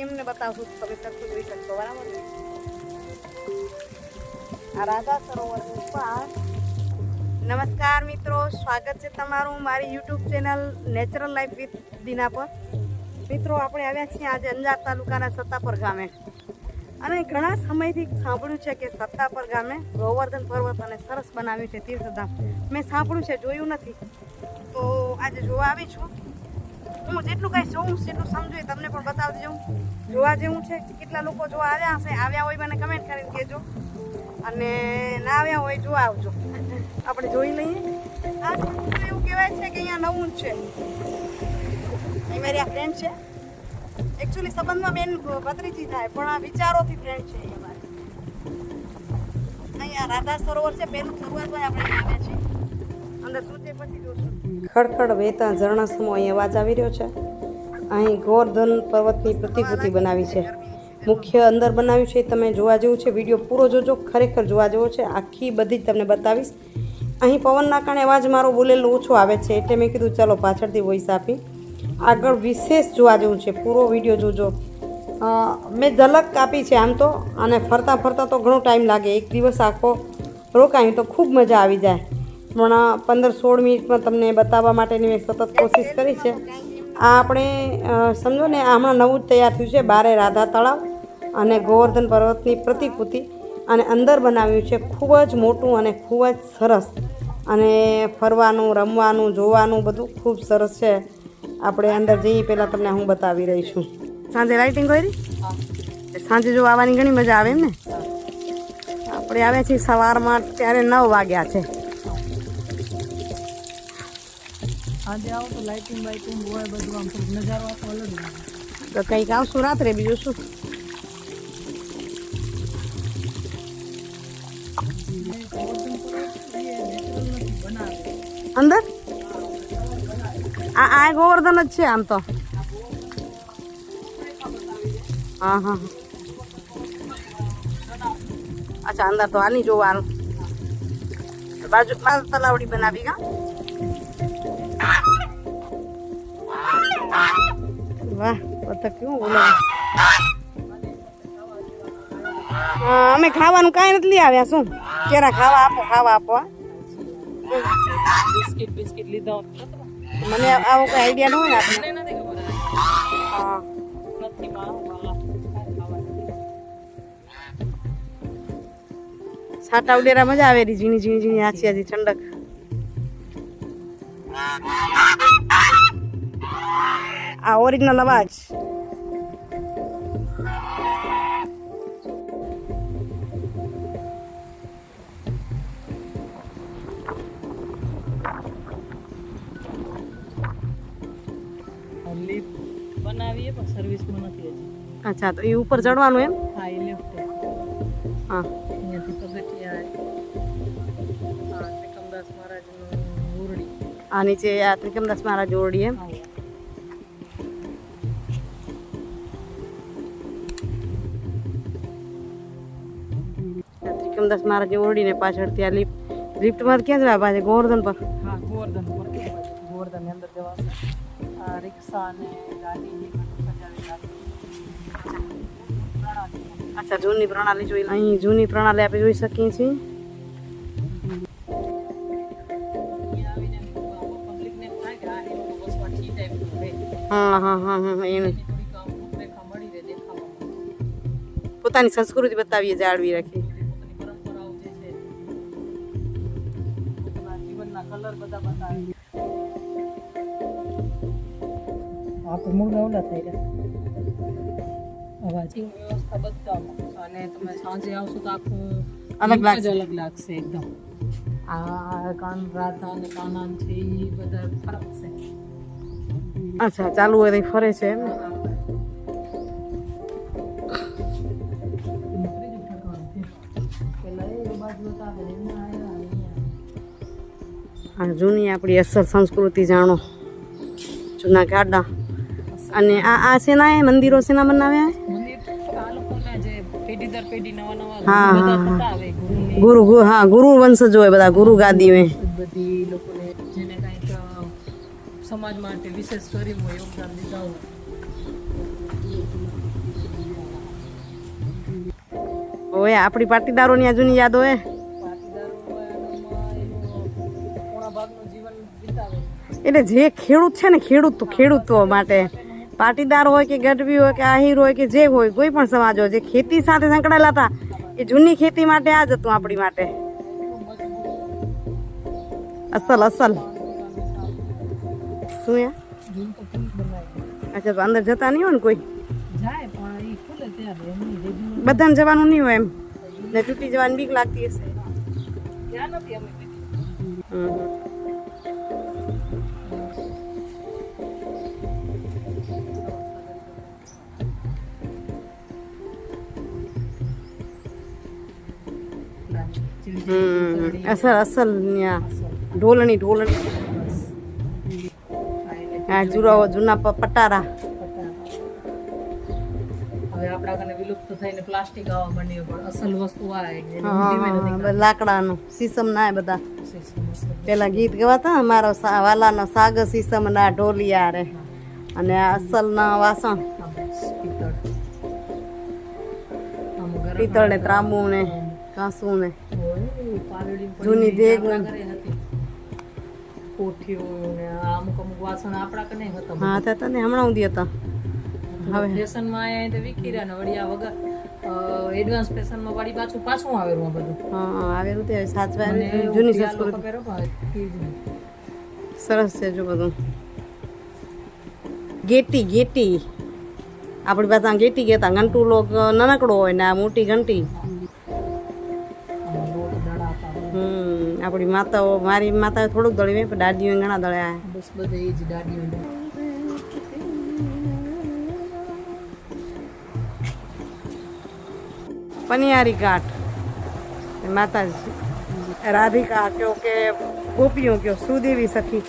એમને બતાવશું તમે સરખું જોઈ શકશો બરાબર ને આ રાધા સરોવર પાસ નમસ્કાર મિત્રો, સ્વાગત છે તમારું મારી YouTube channel natural life with Dina પર. મિત્રો, આપણે આવ્યા છીએ આજે અંજાર તાલુકાના સત્તાપર ગામે. અને ઘણા સમયથી સાંભળ્યું છે કે સત્તાપર ગામે ગોવર્ધન પર્વત અને સરસ બનાવ્યું છે તીર્થધામ. મેં સાંભળ્યું છે, જોયું નથી. તો આજે જોવા આવી છું. હું જેટલું કાંઈ જોઉં જેટલું સમજુ એ તમને પણ બતાવી દઉં જોવા જેવું છે કેટલા લોકો જોવા આવ્યા હશે, આવ્યા હોય મને કમેન્ટ કરીને કહેજો. અને ના આવ્યા હોય જોવા આવજો. આપણે જોઈ લઈએ. આ એવું કહેવાય છે કે અહીંયા નવું છે. એ મારી આ ફ્રેન્ડ છે. એકચ્યુઅલી સંબંધમાં બેન ભત્રીજી થાય, પણ આ વિચારોથી ફ્રેન્ડ છે અહીંયા મારી અહીંયા રાધા સરોવર છે પહેલું શરૂઆતમાં આપણે આવ્યા છીએ. અંદર સૂચે પછી ખડખડ વહેતા ઝરણાસમો અહીં અવાજ આવી રહ્યો છે. અહીં ગોરધન પર્વતની પ્રતિકૃતિ બનાવી છે. મુખ્ય અંદર બનાવ્યું છે તમે જોવા જેવું છે. વીડિયો પૂરો જોજો, ખરેખર જોવા જેવો છે. આખી બધી જ તમને બતાવીશ. અહીં પવનના કારણે અવાજ મારો બોલેલો ઓછો આવે છે એટલે મેં કીધું ચાલો પાછળથી વોઇસ આપી. આગળ વિશેષ જોવા જેવું છે. પૂરો વીડિયો જોજો. મેં ઝલક આપી છે આમ તો, અને ફરતા ફરતા તો ઘણો ટાઈમ લાગે. એક દિવસ આખો રોકાયું તો ખૂબ મજા આવી જાય. પણ પંદર સોળ મિનિટમાં તમને બતાવવા માટેની મેં સતત કોશિશ કરી છે. આ આપણે સમજો ને હમણાં નવું જ તૈયાર થયું છે, બારે રાધા તળાવ અને ગોવર્ધન પર્વતની પ્રતિકૃતિ. અને અંદર બનાવ્યું છે ખૂબ જ મોટું અને ખૂબ જ સરસ. અને ફરવાનું, રમવાનું, જોવાનું બધું ખૂબ સરસ છે. આપણે અંદર જઈએ પહેલાં તમને હું બતાવી રહી છું. સાંજે લાઇટિંગ કરી? સાંજે જો આવવાની ઘણી મજા આવે ને? આપણે આવ્યા છીએ સવારમાં, ત્યારે નવ વાગ્યા છે. આજે આવો તો લાઇટિંગ બાઇટિંગ હોય બધું આમ થોડુંક નજારો આખો અલગ તો કંઈક આવશું રાત્રે બીજું શું? અંદર? આ આ ગોવર્ધન જ છે આમ તો. હા હા અચ્છા, અંદર તો આની જોવાનું. બાજુ તલાવડી બનાવી કા? વાહ બતક કેવું બોલે. અમે ખાવાનું કાંઈ નથી લઈ આવ્યા શું? કેરા ખાવા આપો ખાવા આપો. બિસ્કિટ બિસ્કિટ લીધા. મને આવો કોઈ આઈડિયા ન હોય આપણે હા. નથી ઉડેરા મજા આવે રી ઝીણી ઝીણી ઝીણી આછી આછી ઠંડક. આ ઓરિજિનલ અવાજ. બનાવીએ પણ સર્વિસમાં નથી હજી. અચ્છા તો એ ઉપર ચડવાનું એમ? હા એ લેફ્ટ હા. આ નીચે આ ત્રિકમદાસ મહારાજ ઓરડી એમ. હા ત્રિકમદાસ મહારાજ ઓરડીને પાછળ ત્યાં લિફ્ટ લિફ્ટમાં ક્યાં જવા પાછળ? ગોવર્ધન પર? હા ગોવર્ધન ગોવર્ધન અંદર જવા રિક્ષા અને ગાડી અચ્છા જૂની પ્રણાલી જોઈ અહીં જૂની પ્રણાલી આપણે જોઈ શકીએ છીએ. હા હા હા હા દેખાવામાં પોતાની સંસ્કૃતિ બતાવીએ જાળવી રાખી પોતાની પરંપરાઓ જે છે જીવનના કલર બધા બતાવે આ તો મૂળ ઓલા થઈ રહ્યા અવાજિંગ વ્યવસ્થા બધા અને તમે સાંજે આવશો તો આખું અલગ લાગશે. અલગ લાગશે એકદમ. આ કાન રાધા અને કાનાન છે એ બધા ફરક છે. અચ્છા ચાલુ હોય તો ફરે છે એમ આ જૂની આપણી અસર સંસ્કૃતિ જાણો. જૂના ગાડા. અને આ આ શેના મંદિરો શેના બનાવ્યા? હા, ગુરુ હા, ગુરુ વંશ હોય બધા ગુરુ ગાદી બધી લોકોને સમાજ માટે વિશેષ કરી યોગદાન દીધા હોય. ઓએ આપણી પાટીદારોની આ જૂની યાદ હોય એટલે જે ખેડૂત છે ને, ખેડૂત તો ખેડૂતો માટે. પાટીદાર હોય કે ગઢવી હોય કે આહિર હોય કે જે હોય, કોઈ પણ સમાજ હોય, જે ખેતી સાથે સંકળાયેલા હતા, એ જૂની ખેતી માટે આ જ હતું આપણી માટે. અસલ અસલ. શું યા અચ્છા તો અંદર જતા નહીં હોય ને કોઈ? બધાને જવાનું નહીં હોય એમ? ને તૂટી જવાની બીક લાગતી હશે. અસલ અસલ ન્યા. ઢોલણી ઢોલણી હા જુરાઓ જૂના પટારા. હવે આપણા કને વિલુપ્ત થઈને પ્લાસ્ટિક આવવા માંડ્યું પણ અસલ વસ્તુ આ એટલે એને હા, ધીમે નથી બધા લાકડાનું સીસમ ના બધા. પેલા ગીત ગવાતા મારો વાલાનો સાગ સીસમ ના ઢોલિયા રે. અને આ અસલના વાસણ. પિત્તળ. ને ત્રાંબુ ને કાંસુ ને જૂની દેગ. કોઠીઓ ને અમુક અમુક વાસણ આપણા કને હતા. હા હતા તા ને હમણાં ઊંધી હતા. હવે? ફેશનમાં આયા તો ને વળી વગર એડવાન્સ ફેશનમાં વળી પાછું પાછું આવેલું આ બધું. હા આવેલું તે સાચવા જૂની સંસ્કૃતિ. સરસ છે જો બધું. ગેટી ગેટી. આપણી પાસે ગેટી કહેતા ઘંટુ લોક નાનકડો હોય ને આ મોટી ઘંટી. આપણી માતાઓ મારી માતાએ થોડુંક દળ્યું પણ દાદીઓ ઘણા દળ્યા બસ બધે એ જ પનિયારી ઘાટ. માતાજી. રાધિકા કયો કે ગોપીઓ કયો સુદેવી સખી.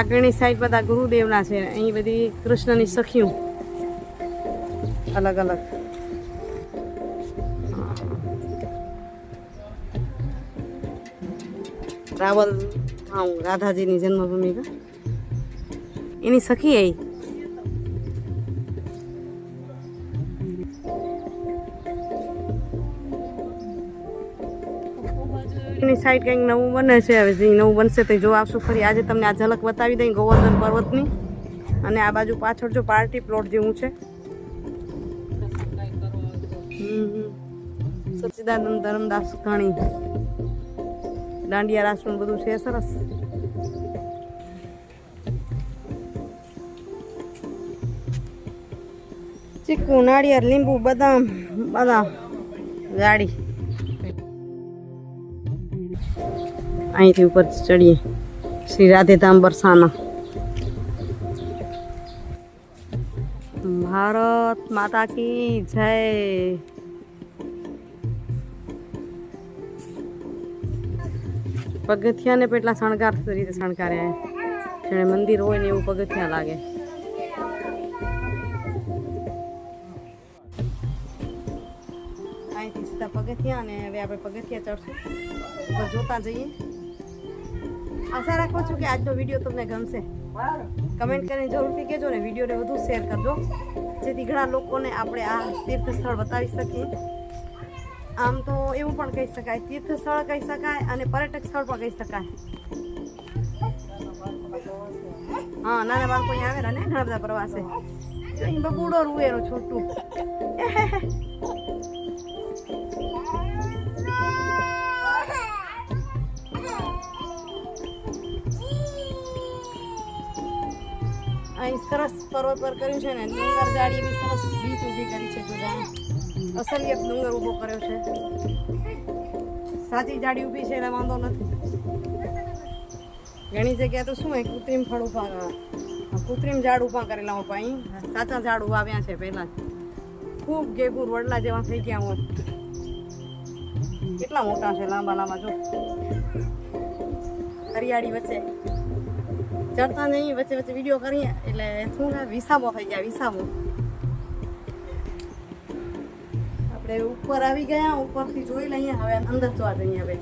આગળની સાઈડ બધા ગુરુદેવના છે અહીં બધી કૃષ્ણની સખીઓ અલગ અલગ રાવલ હા રાધાજીની જન્મભૂમિ કા એની સખી એ એની સાઈડ કંઈક નવું બને છે, હવે જે નવું બનશે તે જો આવશું ફરી. આજે તમને આ ઝલક બતાવી દઈ ગોવર્ધન પર્વતની. અને આ બાજુ પાછળ જો પાર્ટી પ્લોટ જેવું છે. સચિદાનંદ ધરમદાસ ઘણી. દાંડિયા રાસનું બધું છે સરસ. ચીકુ, નાળિયેર, લીંબુ, બદામ બદામ, ગાડી. અહીંથી ઉપર ચડીએ. શ્રી રાધેધામ બરસાના. ભારત માતા કી જય. પગથિયાને પેટલા શણગાર રીતે શણગાર્યા જાણે મંદિર હોય ને એવું પગથિયા લાગે. અહીંથી સીધા પગથિયા અને હવે આપણે પગથિયા ચડશું. જોતા જઈએ. આશા રાખું છું કે આજનો વીડિયો તમને ગમશે. કમેન્ટ કરીને જરૂરથી કહેજો ને વિડીયોને વધુ શેર કરજો. જેથી ઘણા લોકોને આપણે આ તીર્થ સ્થળ બતાવી શકીએ. આમ તો એવું પણ કહી શકાય તીર્થ સ્થળ કહી શકાય અને પર્યટક સ્થળ પણ કહી શકાય. હા, નાના બાળકો અહીંયા આવેલા ને, ઘણા બધા પ્રવાસે. બગુડો રૂવેરો છોટું. અહીં સરસ પર્વત પર કર્યું છે ને, ડુંગર જાડી એવી સરસ બીચ ઊભી કરી છે જોડા અસલિયત ડુંગર ઊભો કર્યો છે. સાચી જાડી ઊભી છે એટલે વાંધો નથી. ઘણી જગ્યાએ તો શું કૃત્રિમ ફળ ઊભા કૃત્રિમ ઝાડ ઊભા કરેલા હું અહીં સાચા ઝાડ ઉગાવ્યા છે પહેલાં. ખૂબ ગેગુર વડલા જેવા થઈ ગયા હોય. કેટલા મોટા છે, લાંબા લાંબા, જો. હરિયાળી વચ્ચે. ચડતા નહીં, વચ્ચે વચ્ચે વીડિયો કરીએ. એટલે શું થાય? વિસામો થઈ ગયા, વિસામો. આપણે ઉપર આવી ગયા, ઉપરથી જોઈ લઈએ. હવે અંદર જોવા જઈએ હવે.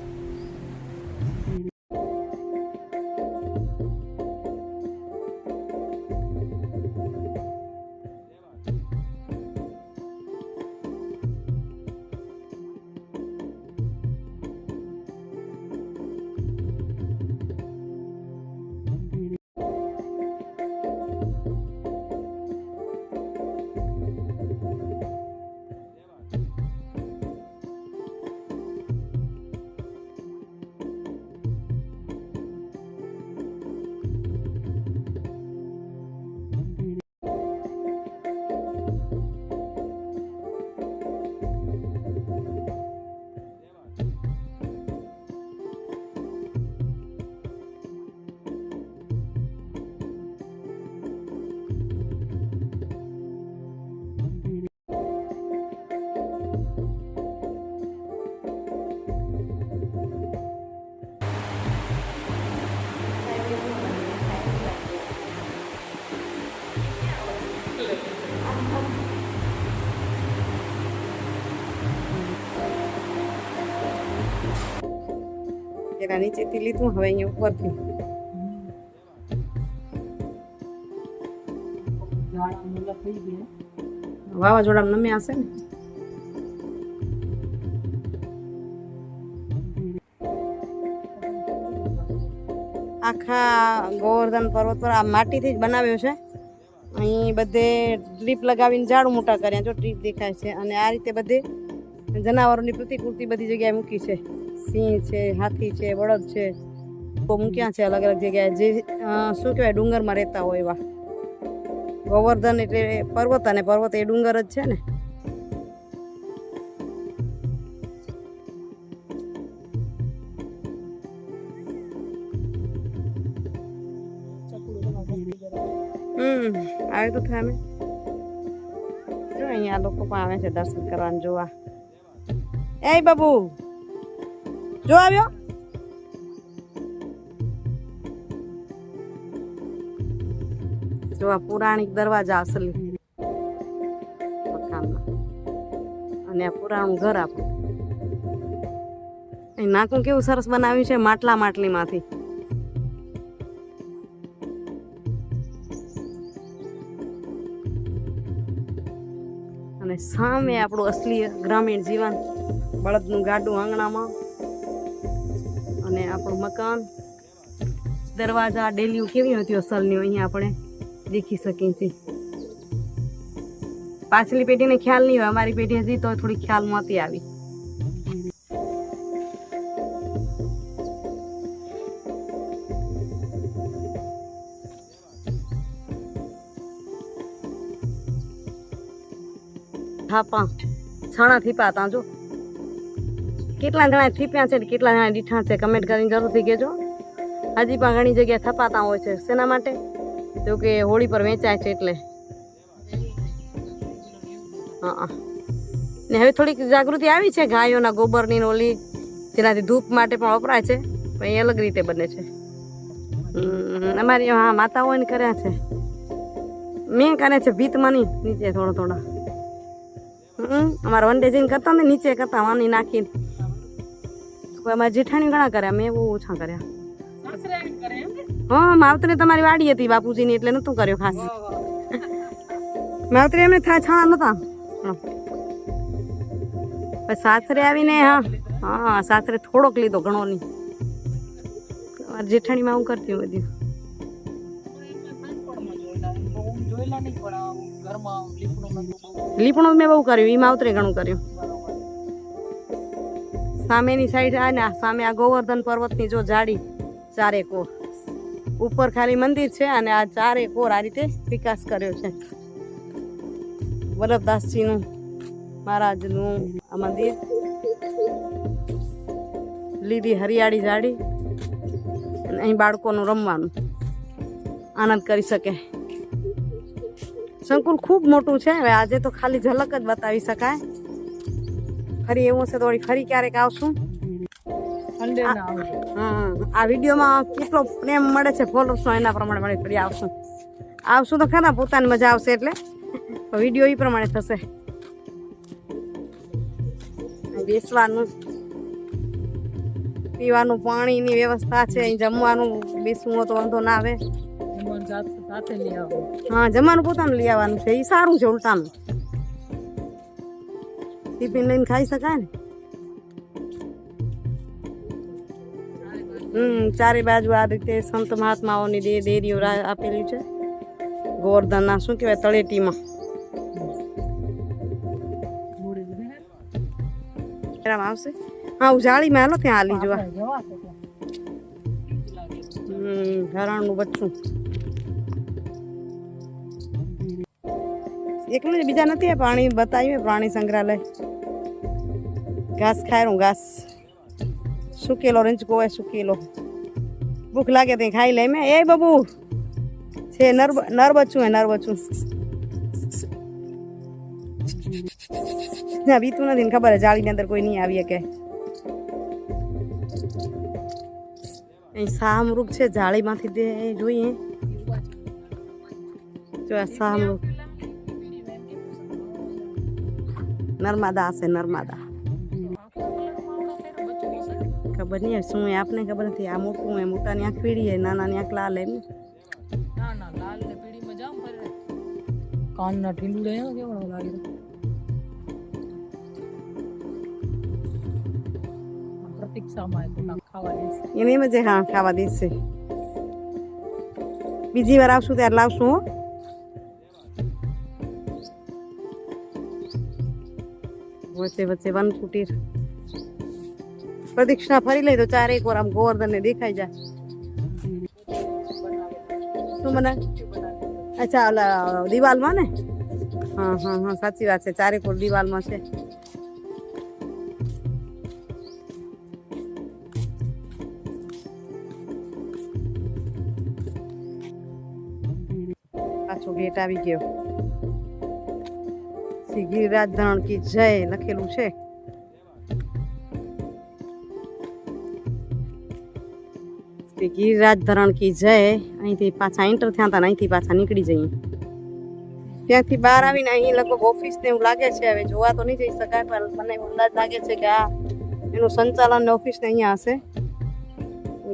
પેલા નીચેથી લીધું, હવે અહીંયા ઉપરથી વાવાઝોડામાં નમ્યા હશે ને? આખા ગોવર્ધન પર્વત પર આ માટીથી જ બનાવ્યો છે. અહીં બધે ટ્રીપ લગાવીને ઝાડું મોટા કર્યા, જો ટ્રીપ દેખાય છે. અને આ રીતે બધે જનાવરોની પ્રતિકૃતિ બધી જગ્યાએ મૂકી છે. સિંહ છે, હાથી છે બળદ છે. તો મૂક્યા છે અલગ અલગ જગ્યાએ? જે શું કહેવાય, ડુંગરમાં રહેતા હોય એવા. ગોવર્ધન એટલે પર્વત અને પર્વત એ ડુંગર જ છે ને? હમ, આવે તો થાય જો અહીંયા લોકો પણ આવે છે દર્શન કરવાનું જોવા. એ બાબુ! જો આવ્યો? જો આ પુરાણિક દરવાજા અસલી. અને આ પુરાણું ઘર આપણું. અહીં નાકું કેવું સરસ બનાવ્યું છે માટલા માટલીમાંથી. અને સામે આપણું અસલી ગ્રામીણ જીવન, બળદનું ગાડું આંગણામાં. અને આપણું મકાન, દરવાજા, ડેલીઓ કેવી હતી અસલની અહીંયા આપણે દેખી શકીએ છીએ. પાછલી પેઢીને ખ્યાલ નહીં હોય, અમારી પેઢી હતી તો થોડી ખ્યાલમાં હતી આવી. થાપા છાણા થીપા તા જો. કેટલા જણા થીપ્યા છે કેટલા જણા દીઠા છે કમેન્ટ કરીને જરૂરથી કહેજો. હજી પણ ઘણી જગ્યાએ થપાતા હોય છે શેના માટે? તો કે હોળી પર વેચાય છે એટલે. હા. ને હવે થોડીક જાગૃતિ આવી છે ગાયોના ગોબરની ઓલી, જેનાથી ધૂપ માટે પણ વપરાય છે. પણ એ અલગ રીતે બને છે. અમારી હા માતાઓને કર્યા છે. મેં કરે છે ભીત મની નીચે થોડા થોડા. હમ, અમારા વન ડે જઈને કરતા ને નીચે કરતા વાની નાખીને. અમારા જેઠાણી ઘણા કર્યા મેં બહુ ઓછા કર્યા? હા માવતરે તમારી વાડી હતી બાપુજીની એટલે નતું કર્યો ખાસ. માવતરે એમને થાય છાણા નતા હા. સાસરે આવીને હા હા સાસરે થોડોક લીધો ઘણો નહીં મારી જેઠાણીમાં હું કરતી બધું લીપણું મેં બહુ કર્યું એ માવતરે ઘણું કર્યું. સામેની સાઈડ આ ને સામે આ ગોવર્ધન પર્વતની જો જાડી, ચારે કોર. ઉપર ખાલી મંદિર છે અને આ ચારે કોર આ રીતે વિકાસ કર્યો છે. વલ્લભદાસજીનું મહારાજનું આ મંદિર. લીલી હરિયાળી જાડી. અને અહીં બાળકોનું રમવાનું. આનંદ કરી શકે. સંકુલ ખૂબ મોટું છે, હવે આજે તો ખાલી ઝલક જ બતાવી શકાય. ફરી એવું હશે તો વળી ફરી ક્યારેક આવશું. આ વિડીયોમાં કેટલો પ્રેમ મળે છે ફોલોર્સનો એના પ્રમાણે વળી ફરી આવશું. આવશું તો ખરા પોતાની મજા આવશે એટલે. વીડિયો એ પ્રમાણે થશે. બેસવાનું. પીવાનું પાણીની વ્યવસ્થા છે અહીં જમવાનું બેસવું તો વાંધો ના આવો. હા જમવાનું પોતાનું લઈ આવવાનું છે એ સારું છે ઉલટાનું. ટિફિન લઈને ખાઈ શકાય ને? હમ ચારે બાજુ આ રીતે સંત મહાત્માઓની દે દેરીઓ આપેલી છે. ગોવર્ધનના શું કહેવાય તળેટીમાં. આવશે? હા ઉજાળીમાં જાળીમાં હાલો ત્યાં હાલી જોવા. હમ હરણનું બચ્ચું એકલું જ, બીજા નથી, આ પાણી બતાવ્યું પ્રાણી સંગ્રહાલય. ઘાસ ખાયરું, ઘાસ. સુકેલો રંજકો હોય, સુકેલો. ભૂખ લાગે તે ખાઈ લે મેં. એ બબુ, છે, નર નર બચ્ચું હે નર બચ્ચું ના, બીતું નથી ને ખબર હે જાળીની અંદર કોઈ નહીં આવી શકે. અહીં શાહમૃગ છે, જાળીમાંથી દે જોઈએ. જો આ શાહમૃગ નર્મદા હશે નર્મદા. ખબર નહીં શું એ આપને ખબર નથી? આ મોટું એ મોટાની આંખ એ નાનાની આંખ લાલ એમ. કાનના ઢીલુડે રહે કેવડો લાગે એને એમ જ હા ખાવા દેશે. બીજી વાર આવશું ત્યારે લાવશું વચ્ચે વચ્ચે વન કુટીર પ્રદક્ષિણા ફરી લઈ તો ચારે એક વાર આમ ગોવર્ધન ને દેખાઈ જાય. શું મને? અચ્છા, ઓલા દિવાલમાં ને? હા હા હા, સાચી વાત છે. ચારેક વાર દિવાલમાં છે. પાછો ગેટ આવી ગયો. શ્રી ગિરિરાજ ધરણ કી જય લખેલું છે. શ્રી ગિરિરાજ ધરણ કી જય, અહીંથી પાછા એન્ટર થયા હતા અહીંથી પાછા નીકળી જઈએ. ત્યાંથી બહાર આવીને અહીં લગભગ ઓફિસ ને એવું લાગે છે, હવે જોવા તો નહીં જઈ શકાય, પણ મને અંદાજ લાગે છે કે આ એનું સંચાલન ને ઓફિસ ને અહીંયા હશે.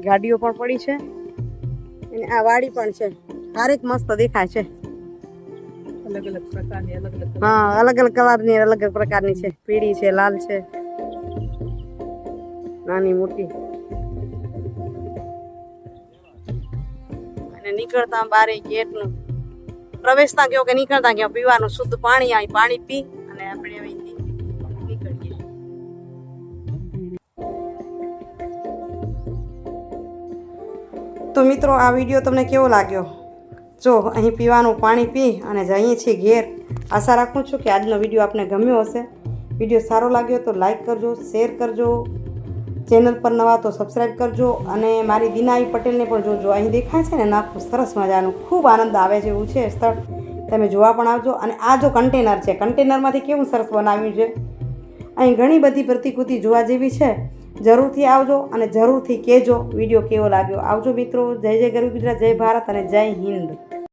ગાડીઓ પણ પડી છે, અને આ વાડી પણ છે. હારેક મસ્ત દેખાય છે. અલગ અલગ અલગ અલગ હા અલગ અલગ પ્રકારની છે. પીળી છે, લાલ છે. નાની, મોટી. અને નીકળતા બારે ગેટનું. પ્રવેશતા ગયો કે નીકળતા ગયો પીવાનું શુદ્ધ પાણી આવી પાણી પી અને આપણે નીકળીએ. તો મિત્રો, આ વીડિયો તમને કેવો લાગ્યો? જો અહીં પીવાનું પાણી પી અને જઈએ છીએ ઘેર. આશા રાખું છું કે આજનો વીડિયો આપને ગમ્યો હશે. વીડિયો સારો લાગ્યો તો લાઈક કરજો, શેર કરજો, ચેનલ પર નવા તો સબસ્ક્રાઈબ કરજો અને મારી દિનાઈ પટેલને પણ જોજો. અહીં દેખાય છે ને નાખું સરસ મજાનું. ખૂબ આનંદ આવે છે એવું છે સ્થળ. તમે જોવા પણ આવજો અને આ જો કન્ટેનર છે કન્ટેનરમાંથી કેવું સરસ બનાવ્યું છે? અહીં ઘણી બધી પ્રતિકૃતિ જોવા જેવી છે. જરૂરથી આવજો અને જરૂરથી કહેજો વીડિયો કેવો લાગ્યો. આવજો મિત્રો. જય જય ગરવી ગુજરાત, જય ભારત અને જય હિન્દ.